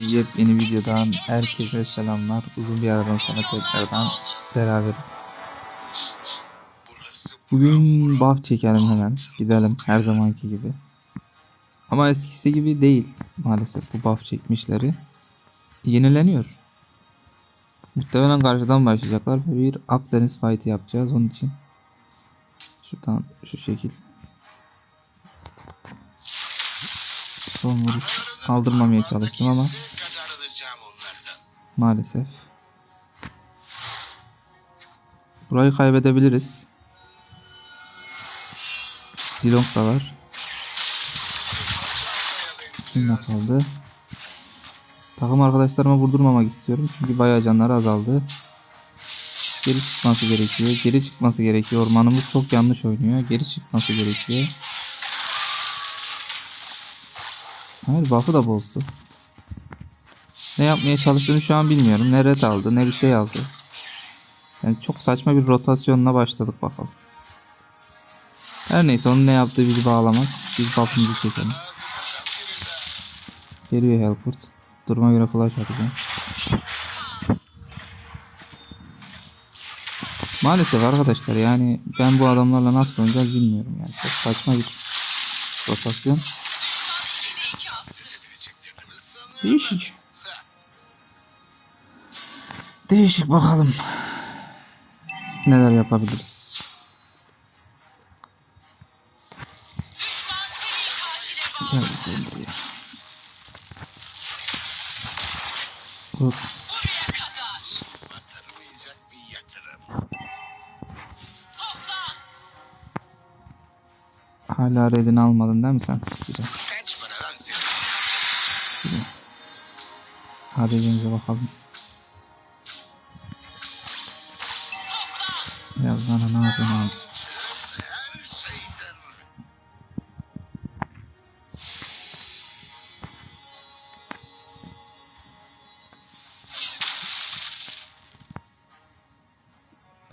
Yepyeni videodan herkese selamlar. Uzun bir aradan sonra tekrardan beraberiz. Bugün buff çekelim hemen. Gidelim her zamanki gibi. Ama eskisi gibi değil maalesef bu buff çekmişleri. Yenileniyor. Muhtemelen karşıdan başlayacaklar ve bir Akdeniz fight'ı yapacağız onun için. Şuradan şu şekil. Son vuruş aldırmamaya çalıştım ama. Maalesef. Burayı kaybedebiliriz. Zilong da var. Kimle kaldı? Takım arkadaşlarıma vurdurmamak istiyorum. Çünkü bayağı canları azaldı. Geri çıkması gerekiyor. Geri çıkması gerekiyor. Ormanımız çok yanlış oynuyor. Geri çıkması gerekiyor. Hayır buff'ı da bozdu. Ne yapmaya çalıştığını şu an bilmiyorum. Ne red aldı ne bir şey aldı. Yani çok saçma bir rotasyonla başladık bakalım. Her neyse onun ne yaptığı bizi bağlamaz. Biz buff'ımızı çekelim. Geliyor Helport. Duruma göre flash atacağım. Maalesef arkadaşlar yani ben bu adamlarla nasıl oynayacağız bilmiyorum yani. Çok saçma bir rotasyon. Değişik. Değişik bakalım. Neler yapabiliriz. Gel bakalım. Hala redini almadın değil mi sen? Güzel. Hadi elimize bakalım. Ya bana ne yapıyorsun abi?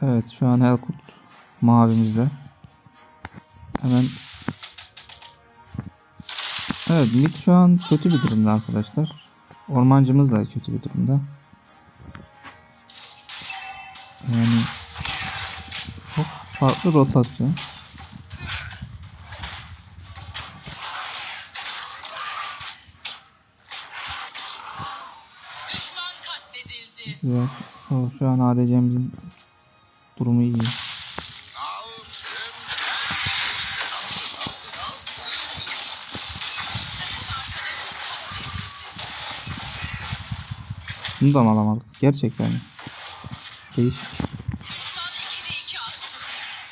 Evet şu an Helkurt mavimizde. Hemen Evet mid şu an kötü bir durumda arkadaşlar. Ormancımız da kötü bir durumda. Yani çok farklı rotasyon. O, şu an ADC'mizin durumu iyi. Bunu da mı alamadık? Gerçekten? Değişik. Düşman 2'de 2 attı.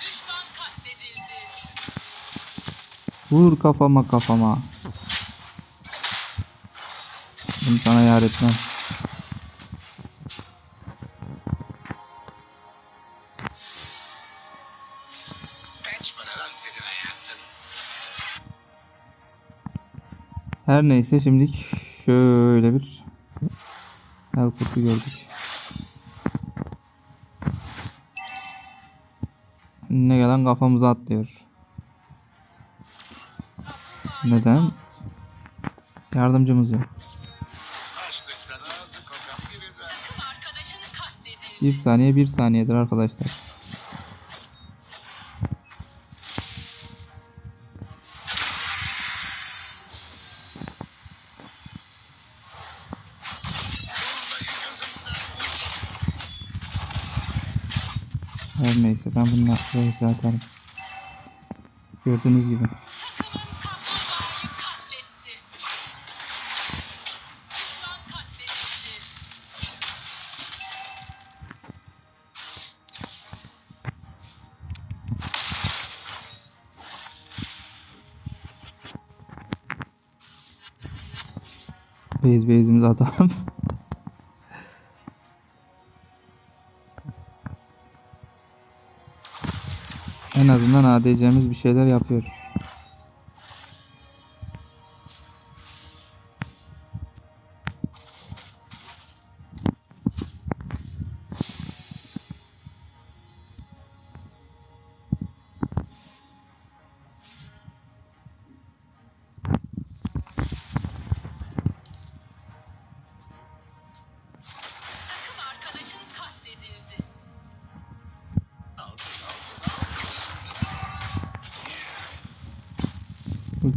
Düşman katledildi. Vur kafama kafama. Bunu sana yar etmem. Her neyse şimdilik şöyle bir Helkurt'u gördük. Önüne gelen kafamıza atlıyor. Neden? Yardımcımız yok. Bir saniye bir saniyedir arkadaşlar. Her neyse ben bununla reis atarım. Gördüğünüz gibi. Base base'imizi atalım. en azından ADC'miz bir şeyler yapıyor.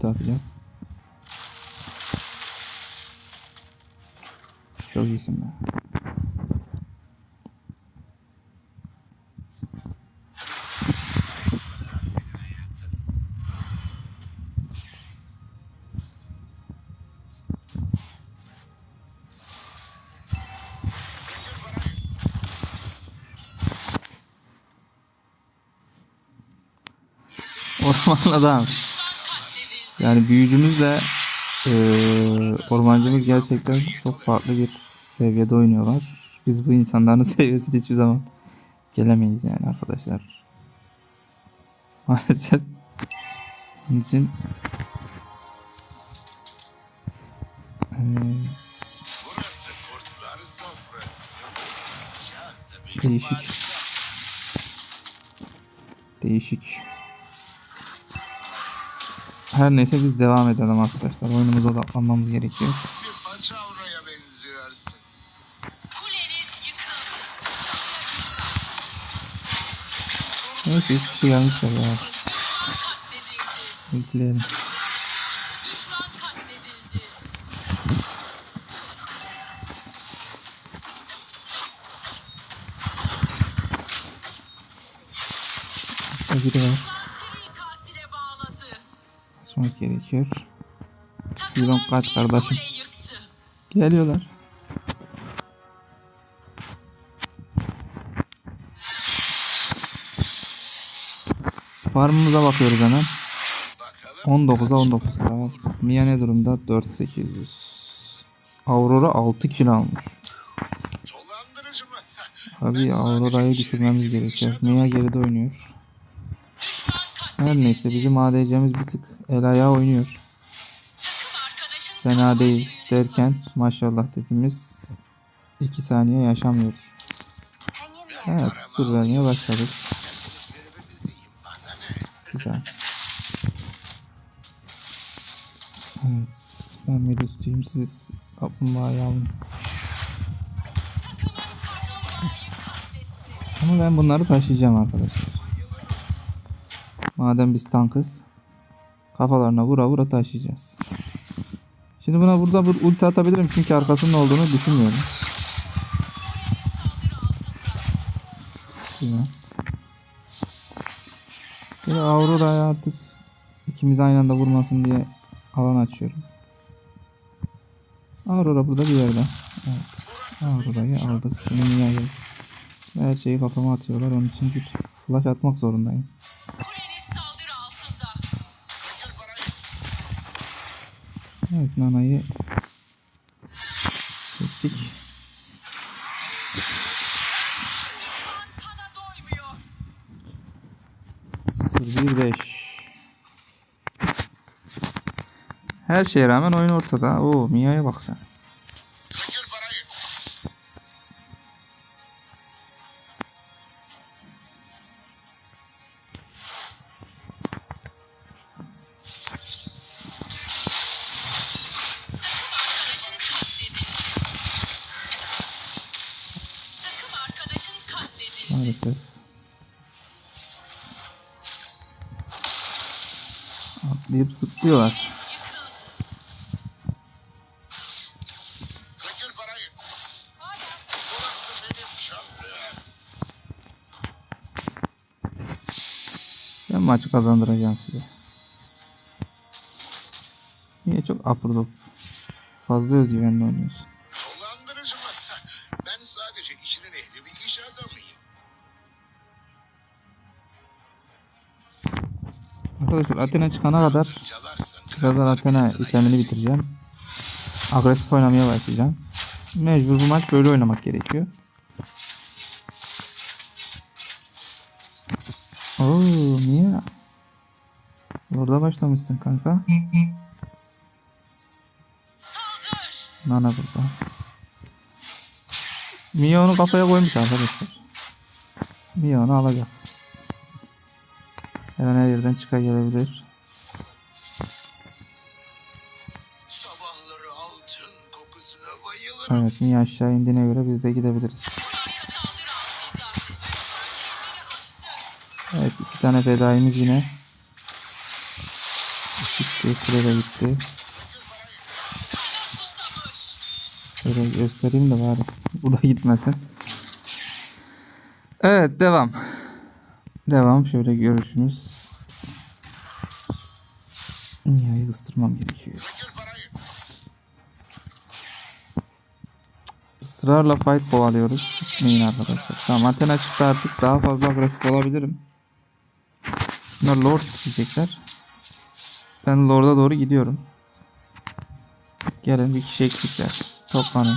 Atacak. Çok iyisin be. Orman adam. Yani büyücümüzle eee ormancımız gerçekten çok farklı bir seviyede oynuyorlar. Biz bu insanların seviyesine hiçbir zaman gelemeyiz yani arkadaşlar. Maalesef. Onun için tabii Değişik. değişik. Her neyse biz devam edelim arkadaşlar. Oyunumuza odaklanmamız gerekiyor. Bir paçavraya benziyorsun. Kuleniz yıkıldı. Neyse 3 kişi gelmişler ya. Burada biri var. Kaçmak gerekiyor. Yürü, kaç kardeşim. Geliyorlar. Farmımıza bakıyoruz hemen. Bakalım 19'a 19 kadar. Mia ne durumda? 4800. Aurora 6 kilo almış. Abi Aurora'yı düşürmemiz gerekiyor. Mia geride oynuyor. Her neyse bizim ADC'miz bir tık el ayağı oynuyor. Fena değil derken maşallah dediğimiz 2 saniye yaşamıyor. Evet sur vermeye başladık. Güzel. Evet ben midi tutayım siz kaplumbağayı katletti. Ama ben bunları taşıyacağım arkadaşlar. Madem biz tankız kafalarına vura vura taşıyacağız. Şimdi buna burada bir ulti atabilirim çünkü arkasının olduğunu düşünmüyorum. Güzel. Böyle Aurora'ya artık ikimiz aynı anda vurmasın diye alan açıyorum. Aurora burada bir yerde. Evet. Aurora'yı aldık. Mia'yı her şeyi kafama atıyorlar. Onun için bir flash atmak zorundayım. Evet Nana'yı çektik. Kana doymuyor. 0-1-5 Her şeye rağmen oyun ortada. Oo Mia'ya bak sen. Maalesef. Atlayıp zıplıyorlar. Ben maçı kazandıracağım size. Niye çok apurdop? Fazla özgüvenli oynuyorsun. Arkadaşlar Athena çıkana kadar birazdan Athena itemini bitireceğim. Agresif oynamaya başlayacağım. Mecbur bu maç böyle oynamak gerekiyor. Oo Mia. Orada başlamışsın kanka. Nana burada. Mia onu kafaya koymuş arkadaşlar. Mia onu alacak. Her an her yerden çıkar gelebilir. Evet Mia aşağı indiğine göre biz de gidebiliriz. Evet iki tane fedaimiz yine. Gitti. Kule de gitti. Şöyle göstereyim de bari. Bu da gitmesin. Evet devam. Devam. Şöyle görüşümüz. Nihayet ıstırmam gerekiyor. Israrla fight kovalıyoruz. Gitmeyin arkadaşlar. Tamam antena çıktı artık. Daha fazla agresif olabilirim. Bunlar lord isteyecekler. Ben lord'a doğru gidiyorum. Gelin bir kişi eksikler. Toplanın.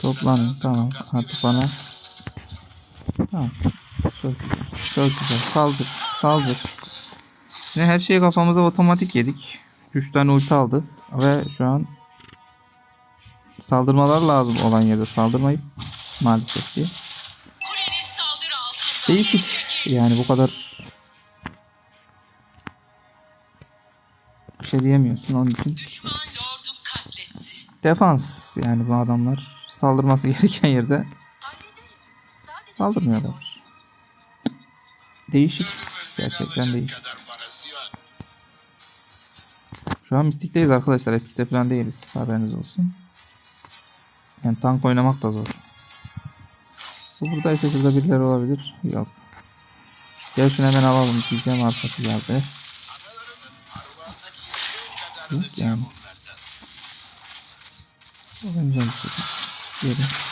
Toplanın. Tamam. Artık bana. Tamam. Çok güzel. Çok güzel. Saldır. Saldır. Yine her şeyi kafamıza otomatik yedik. 3 tane ulti aldı. Ve şu an saldırmalar lazım olan yerde saldırmayıp maalesef ki. Değişik. Yani bu kadar bir şey diyemiyorsun onun için. Defans yani bu adamlar saldırması gereken yerde saldırmıyorlar. Değişik. Gerçekten değişik. Şu an mistikteyiz arkadaşlar. Epik'te falan değiliz. Haberiniz olsun. Yani tank oynamak da zor. Bu buradaysa şurada birileri olabilir. Yok. Gel şunu hemen alalım diyeceğim arkası geldi. Yok yani. Oynayacağım bir. Çık geri.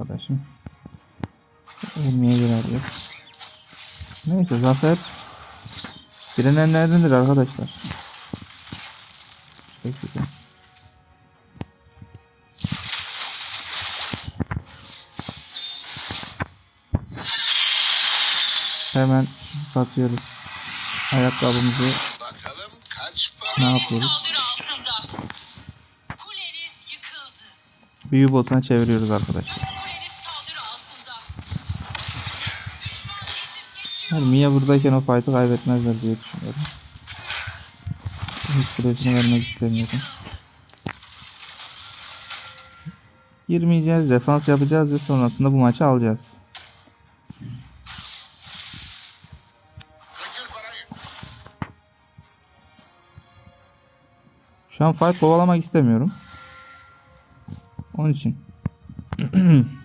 Arkadaşım. Ölmeye girer yok. Neyse zafer direnenlerdendir arkadaşlar. Çok güzel. Hemen satıyoruz. Ayakkabımızı Bakalım kaç para? ne yapıyoruz? Büyü botuna çeviriyoruz arkadaşlar. Yani Mia buradayken o fight'ı kaybetmezler diye düşünüyorum. Hiç süresini vermek istemiyorum. Girmeyeceğiz, defans yapacağız ve sonrasında bu maçı alacağız. Şu an fight kovalamak istemiyorum. Onun için.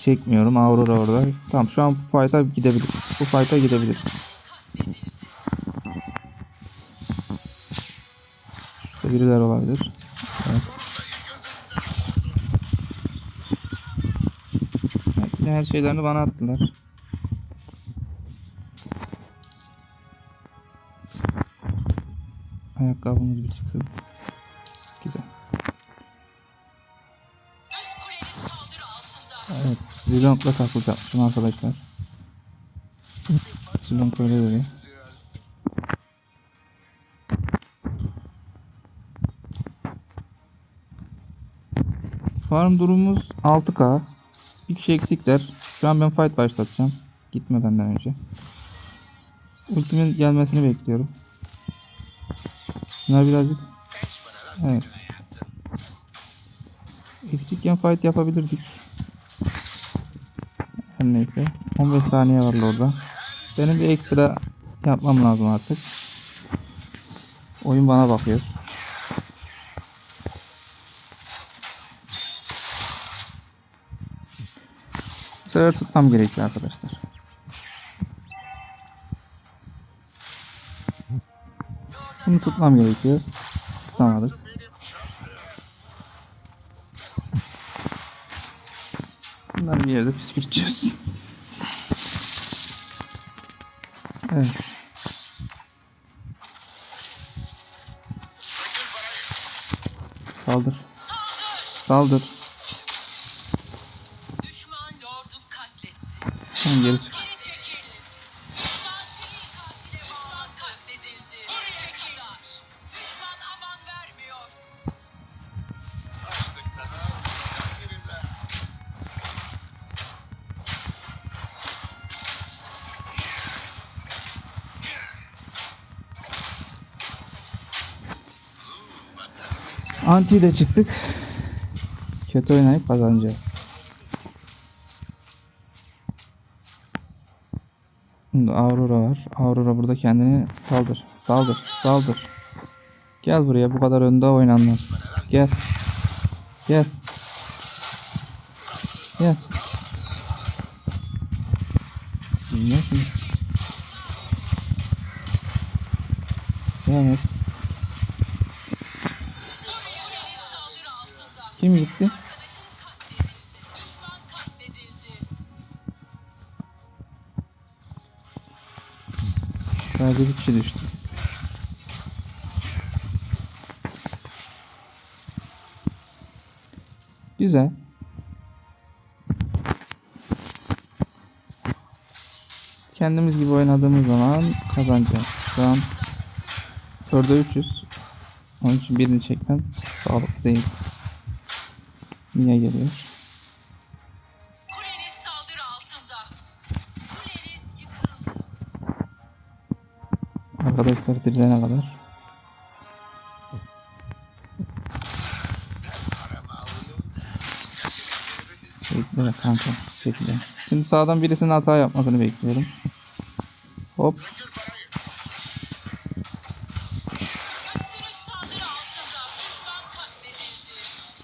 Çekmiyorum. Aurora orada. Tamam şu an bu fight'a gidebiliriz. Bu fight'a gidebiliriz. Şurada biriler olabilir. Evet. Evet yine her şeylerini bana attılar. Ayakkabımız bir çıksın. Zilonk'la takılacakmışım arkadaşlar. Zilonk öyle dedi. Farm durumumuz 6K. Bir kişi eksikler. Şu an ben fight başlatacağım. Gitme benden önce. Ultimin gelmesini bekliyorum. Bunlar birazcık... Evet. Eksikken fight yapabilirdik. Her neyse. 15 saniye var orada. Benim bir ekstra yapmam lazım artık. Oyun bana bakıyor. Bu sefer tutmam gerekiyor arkadaşlar. Bunu tutmam gerekiyor. Tutamadık. Bunları bir yerde püskürteceğiz. Evet. Saldır. Saldır. Düşman lordu katletti. Tamam geri çık. Anti de çıktık. Kötü oynayıp kazanacağız. Şimdi Aurora var. Aurora burada kendini saldır. Saldır. Saldır. Gel buraya. Bu kadar önde oynanmaz. Gel. Gel. Gel. Siz nesiniz? Devam. 2 düştü. Güzel. Kendimiz gibi oynadığımız zaman kazanacağız. Şu an 4'e 300. Onun için birini çekmem sağlıklı değil. Niye geliyor? Arkadaşlar dirilene kadar. Bekle kanka. Çekile. Şimdi sağdan birisinin hata yapmasını bekliyorum. Hop.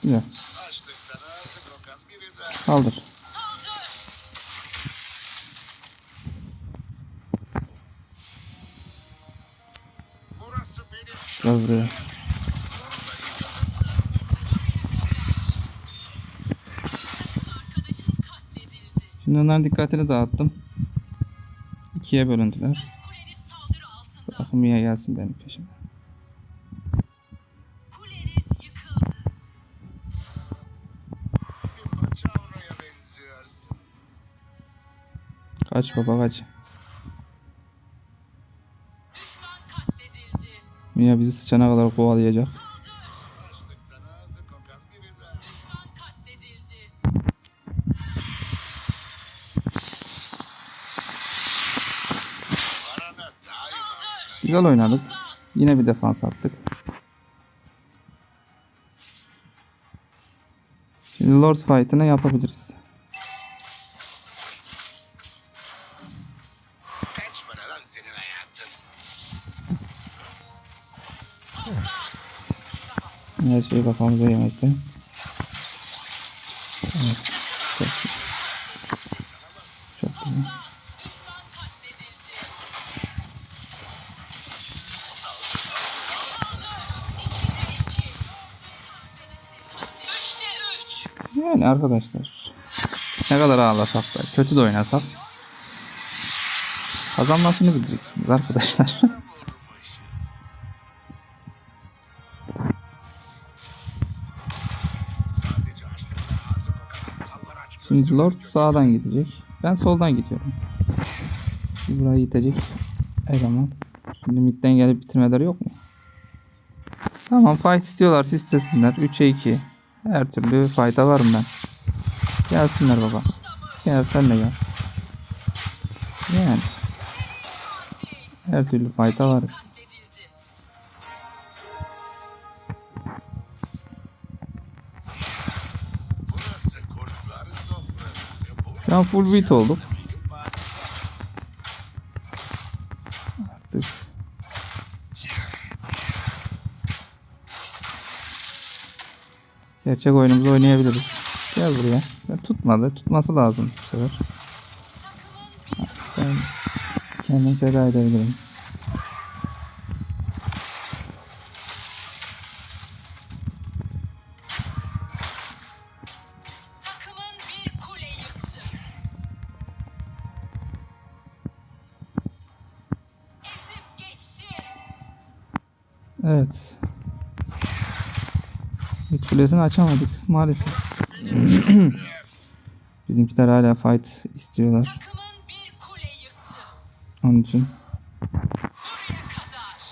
Güzel. Saldır. Gel buraya. Şimdi onların dikkatini dağıttım. İkiye bölündüler. Bırakın Mia gelsin benim benziyorsun. Kaç baba kaç. Mia bizi sıçana kadar kovalayacak. Güzel oynadık. Yine bir defans attık. Şimdi Lord Fight'ını yapabiliriz. Her şey kafamıza yemekte. Evet. Çok. Çok üç. Yani arkadaşlar ne kadar ağlasak da kötü de oynasak kazanmasını bileceksiniz arkadaşlar. Şimdi Lord sağdan gidecek. Ben soldan gidiyorum. Burayı itecek eleman. Şimdi midden gelip bitirmeleri yok mu? Tamam fight istiyorlar istesinler. 3'e 2. Her türlü fight'a varım ben. Gelsinler baba. Gel sen de gel. Yani. Her türlü fight'a varız. An full beat padişahım. Artık. Gerçek oyunumuzu oynayabiliriz. Gel buraya. Ya tutmadı. Tutması lazım bu sefer. Ben kendimi feda edebilirim. Kulesini açamadık maalesef. Bizimkiler hala fight istiyorlar. Onun için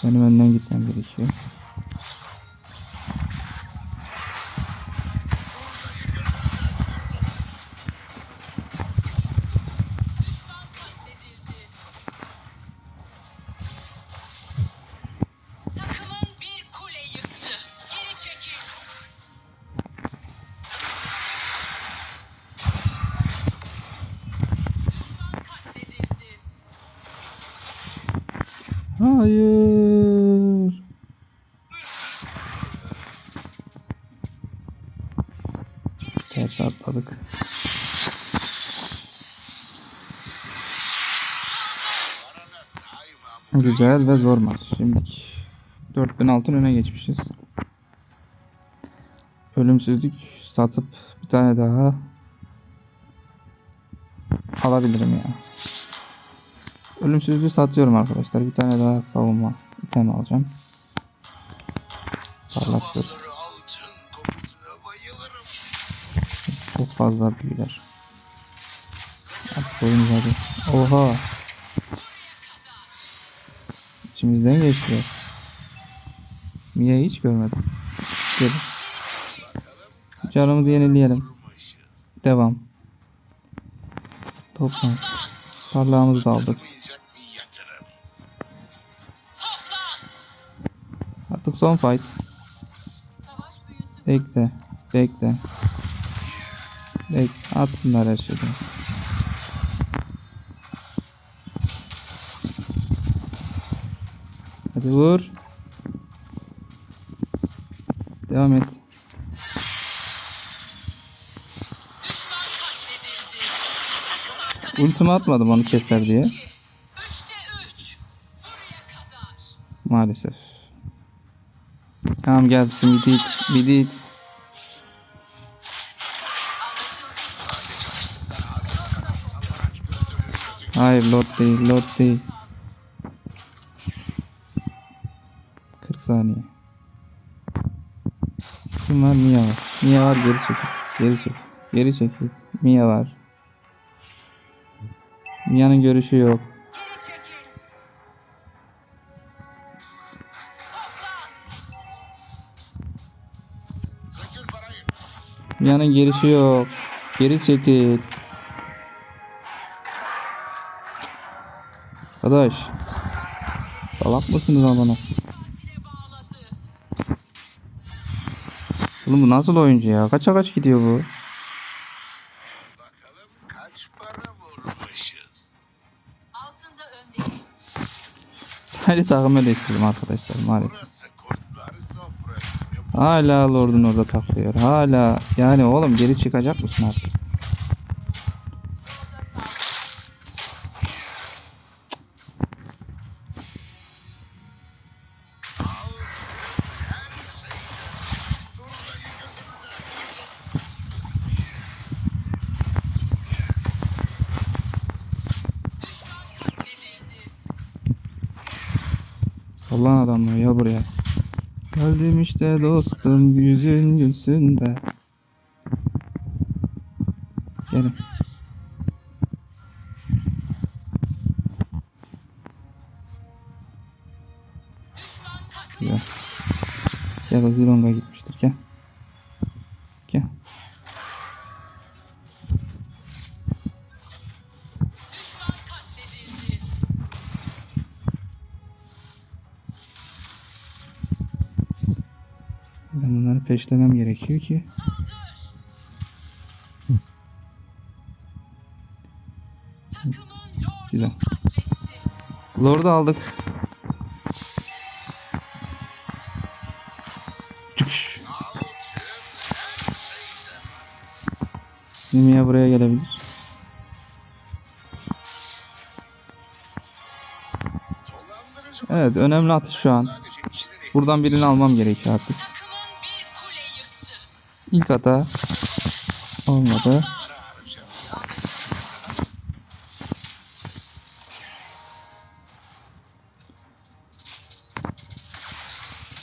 benim önden gitmem gerekiyor. Hayır. Ters atladık. Güzel ve zor maç. Şimdi 4000 altın öne geçmişiz. Ölümsüzlük satıp bir tane daha alabilirim ya. Ölümsüzlüğü satıyorum arkadaşlar. Bir tane daha savunma item alacağım. Parlak zırh. Sabahları altın kokusuna bayılırım. Çok fazla büyüler. Artık oyun hadi. Oha. İçimizden geçiyor. Mia'yı hiç görmedim. Gel. Canımızı yenileyelim. Devam. Toplan. Parlağımızı da aldık. Son fight. Bekle. Bekle. Bekle. Atsınlar her şeyi. Hadi vur. Devam et. Ultimi atmadım onu keser diye. 3'te 3. Buraya kadar. Maalesef. Tamam gel şu midi it. Midi it. Hayır lot değil lot değil. 40 saniye. Kim var? Mia var. Mia var geri çekil. Geri çekil. Geri çekil. Mia var. Mia'nın görüşü yok. Mia'nın girişi yok. Geri çekil. Arkadaş. Salak mısınız bağladı. Oğlum bu nasıl oyuncu ya? Kaça kaç gidiyor bu? Bakalım kaç para vurmuşuz. Altında öndeyiz. Sadece takımı değiştirdim arkadaşlar maalesef. Hala Lord'un orada takılıyor. Hala. Yani oğlum geri çıkacak mısın artık? Sallan adamları ya buraya. Geldim işte dostum yüzün gülsün be. Gelin. Güzel. Gel o Zilong'a gitmiştir. Gel. Peşlemem gerekiyor ki. Güzel. Lord'u aldık. Çıkış. Mimia buraya gelebilir. Evet önemli atış şu an. Buradan birini almam gerekiyor artık. İlk hata olmadı.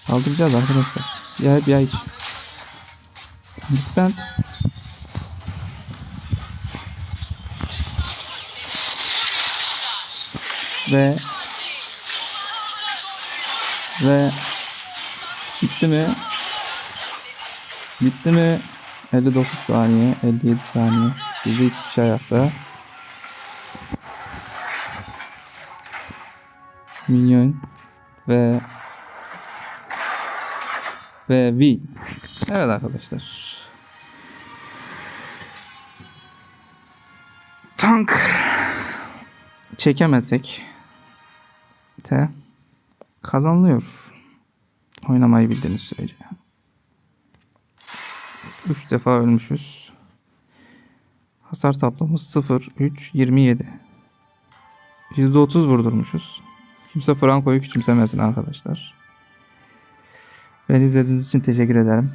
Saldıracağız arkadaşlar. Ya hep ya hiç. Understand? Ve ve bitti mi? Bitti mi? 59 saniye, 57 saniye. Bizde iki kişi ayakta. Minyon ve ve V. Evet arkadaşlar. Tank çekemezsek T Kazanılıyor. Oynamayı bildiğiniz sürece. 3 defa ölmüşüz. Hasar tablomuz 0, 3, 27. %30 vurdurmuşuz. Kimse Franco'yu küçümsemesin arkadaşlar. Beni izlediğiniz için teşekkür ederim.